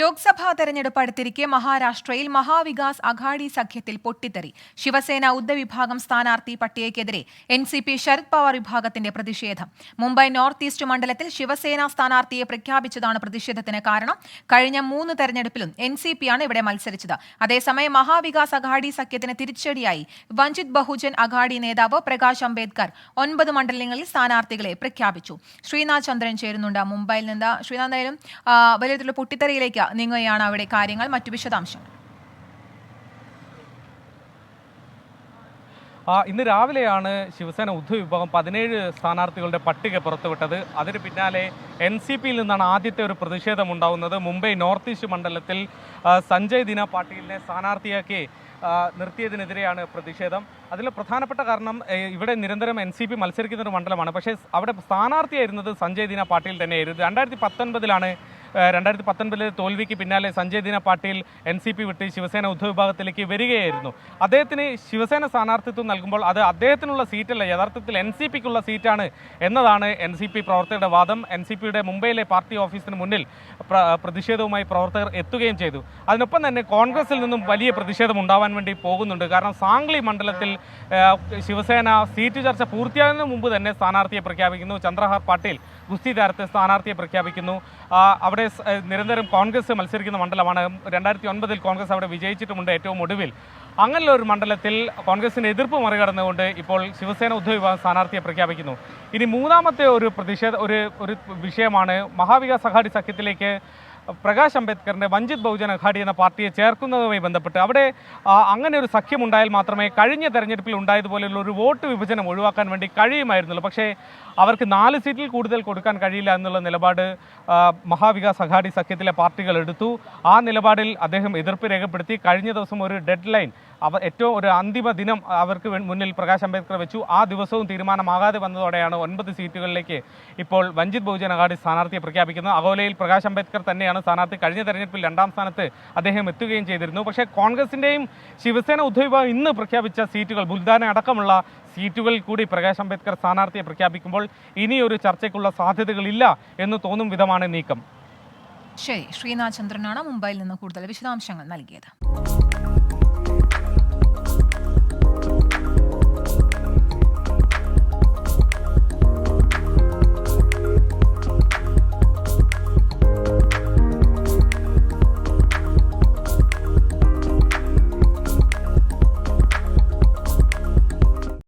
ലോക്സഭാ തെരഞ്ഞെടുപ്പ് അടുത്തിരിക്കെ മഹാരാഷ്ട്രയിൽ മഹാവികാസ് അഘാഡി സഖ്യത്തിൽ പൊട്ടിത്തെറി. ശിവസേന ഉദ്ധവിഭാഗം സ്ഥാനാർത്ഥി പട്ടികയ്ക്കെതിരെ N C P Sharad Pawar വിഭാഗത്തിന്റെ പ്രതിഷേധം. മുംബൈ നോർത്ത് ഈസ്റ്റ് മണ്ഡലത്തിൽ ശിവസേന സ്ഥാനാർത്ഥിയെ പ്രഖ്യാപിച്ചതാണ് പ്രതിഷേധത്തിന് കാരണം. കഴിഞ്ഞ മൂന്ന് തെരഞ്ഞെടുപ്പിലും എൻ സി പിയാണ് ഇവിടെ മത്സരിച്ചത്. അതേസമയം മഹാവികാസ് അഘാഡി സഖ്യത്തിന് തിരിച്ചടിയായി വഞ്ചിത് ബഹുജൻ അഘാഡി നേതാവ് പ്രകാശ് അംബേദ്കർ ഒൻപത് മണ്ഡലങ്ങളിൽ സ്ഥാനാർത്ഥികളെ പ്രഖ്യാപിച്ചു. ശ്രീനാഥ് ചന്ദ്രൻ ചേരുന്നുണ്ട്. മുംബൈയിൽ നിന്ന് ശ്രീനാഥ് ആ, വലിയ പൊട്ടിത്തെറിയിലേക്ക് നീങ്ങുകയാണ് അവിടെ കാര്യങ്ങൾ. മറ്റു വിശദാംശങ്ങൾ. ഇന്ന് രാവിലെയാണ് ശിവസേന ഉദ്ധവ് വിഭാഗം പതിനേഴ് സ്ഥാനാർത്ഥികളുടെ പട്ടിക പുറത്തുവിട്ടത്. അതിന് പിന്നാലെ എൻ സി പിയിൽ നിന്നാണ് ആദ്യത്തെ ഒരു പ്രതിഷേധം ഉണ്ടാകുന്നത് മുംബൈ നോർത്ത് ഈസ്റ്റ് മണ്ഡലത്തിൽ സഞ്ജയ് ദിന പാട്ടീലിനെ സ്ഥാനാർത്ഥിയാക്കി നിർത്തിയതിനെതിരെയാണ് പ്രതിഷേധം. അതിൽ പ്രധാനപ്പെട്ട കാരണം ഇവിടെ നിരന്തരം എൻ സി പി മത്സരിക്കുന്ന ഒരു മണ്ഡലമാണ്. പക്ഷേ അവിടെ സ്ഥാനാർത്ഥിയായിരുന്നത് സഞ്ജയ് ദിന പാട്ടീൽ തന്നെയായിരുന്നു. രണ്ടായിരത്തി പത്തൊൻപതിലാണ് രണ്ടായിരത്തി പത്തൊൻപതിലെ തോൽവിക്ക് പിന്നാലെ സഞ്ജയ് ദിന പാട്ടീൽ എൻ സി പി വിട്ട് ശിവസേന ഉദ്ധവ് വിഭാഗത്തിലേക്ക് വരികയായിരുന്നു. അദ്ദേഹത്തിന് ശിവസേന സ്ഥാനാർത്ഥിത്വം നൽകുമ്പോൾ അത് അദ്ദേഹത്തിനുള്ള സീറ്റല്ല യഥാർത്ഥത്തിൽ എൻ സി പിക്കുള്ള സീറ്റാണ് എന്നതാണ് എൻ സി പി പ്രവർത്തകരുടെ വാദം. എൻ സി പിയുടെ മുംബൈയിലെ പാർട്ടി ഓഫീസിന് മുന്നിൽ പ്ര- പ്രതിഷേധവുമായി പ്രവർത്തകർ എത്തുകയും ചെയ്തു. അതിനൊപ്പം തന്നെ കോൺഗ്രസിൽ നിന്നും വലിയ പ്രതിഷേധം ഉണ്ടാവാൻ വേണ്ടി പോകുന്നുണ്ട്. കാരണം സാംഗ്ലി മണ്ഡലത്തിൽ ശിവസേന സീറ്റ് ചർച്ച പൂർത്തിയാകുന്നതിന് മുമ്പ് തന്നെ സ്ഥാനാർത്ഥിയെ പ്രഖ്യാപിക്കുന്നു. ചന്ദ്രഹാർ പാട്ടീൽ ഗുസ്തി താരത്തെ സ്ഥാനാർത്ഥിയെ പ്രഖ്യാപിക്കുന്നു. ആ, അവിടെ നിരന്തരം കോൺഗ്രസ് മത്സരിക്കുന്ന മണ്ഡലമാണ്. രണ്ടായിരത്തി ഒൻപതിൽ കോൺഗ്രസ് അവിടെ വിജയിച്ചിട്ടുമുണ്ട് ഏറ്റവും ഒടുവിൽ. അങ്ങനെയുള്ള ഒരു മണ്ഡലത്തിൽ കോൺഗ്രസിന്റെ എതിർപ്പ് മറികടന്നുകൊണ്ട് ഇപ്പോൾ ശിവസേന ഉദ്ധവ് വിഭാഗം സ്ഥാനാർത്ഥിയെ പ്രഖ്യാപിക്കുന്നു. ഇനി മൂന്നാമത്തെ ഒരു പ്രതിഷേധ ഒരു ഒരു വിഷയമാണ് മഹാവികാസ് അഘാടി സഖ്യത്തിലേക്ക് പ്രകാശ് അംബേദ്കറിന്റെ വഞ്ചിത് ബഹുജൻ അഘാടി എന്ന പാർട്ടിയെ ചേർക്കുന്നതുമായി ബന്ധപ്പെട്ട് അവിടെ അങ്ങനെ ഒരു സഖ്യമുണ്ടായാൽ മാത്രമേ കഴിഞ്ഞ തെരഞ്ഞെടുപ്പിൽ ഉണ്ടായതുപോലെയുള്ള ഒരു വോട്ട് വിഭജനം ഒഴിവാക്കാൻ വേണ്ടി കഴിയുമായിരുന്നുള്ളൂ. പക്ഷേ അവർക്ക് നാല് സീറ്റിൽ കൂടുതൽ കൊടുക്കാൻ കഴിയില്ല എന്നുള്ള നിലപാട് മഹാവികാസ് അഘാടി സഖ്യത്തിലെ പാർട്ടികൾ എടുത്തു. ആ നിലപാടിൽ അദ്ദേഹം എതിർപ്പ് രേഖപ്പെടുത്തി. കഴിഞ്ഞ ദിവസം ഒരു ഡെഡ് ലൈൻ അവ ഏറ്റവും ഒരു അന്തിമ ദിനം അവർക്ക് മുന്നിൽ പ്രകാശ് അംബേദ്കർ വെച്ചു. ആ ദിവസവും തീരുമാനമാകാതെ വന്നതോടെയാണ് ഒൻപത് സീറ്റുകളിലേക്ക് ഇപ്പോൾ വഞ്ചിത് ബഹുജൻ അഗാഡി സ്ഥാനാർത്ഥിയെ പ്രഖ്യാപിക്കുന്നത്. അകോലയിൽ പ്രകാശ് അംബേദ്കർ തന്നെയാണ് സ്ഥാനാർത്ഥി കഴിഞ്ഞ തെരഞ്ഞെടുപ്പിൽ രണ്ടാം സ്ഥാനത്ത് അദ്ദേഹം എത്തുകയും ചെയ്തിരുന്നു. പക്ഷേ കോൺഗ്രസിന്റെയും ശിവസേന ഉദ്ധവിഭാഗം ഇന്ന് പ്രഖ്യാപിച്ച സീറ്റുകൾ ബുൽദാന അടക്കമുള്ള സീറ്റുകളിൽ കൂടി പ്രകാശ് അംബേദ്കർ സ്ഥാനാർത്ഥിയെ പ്രഖ്യാപിക്കുമ്പോൾ ഇനിയൊരു ചർച്ചയ്ക്കുള്ള സാധ്യതകളില്ല എന്ന് തോന്നും വിധമാണ് നീക്കം. ശരി ശ്രീനാഥ് ചന്ദ്രനാണ് മുംബൈയിൽ നിന്ന് കൂടുതൽ വിശദാംശങ്ങൾ നൽകിയത്.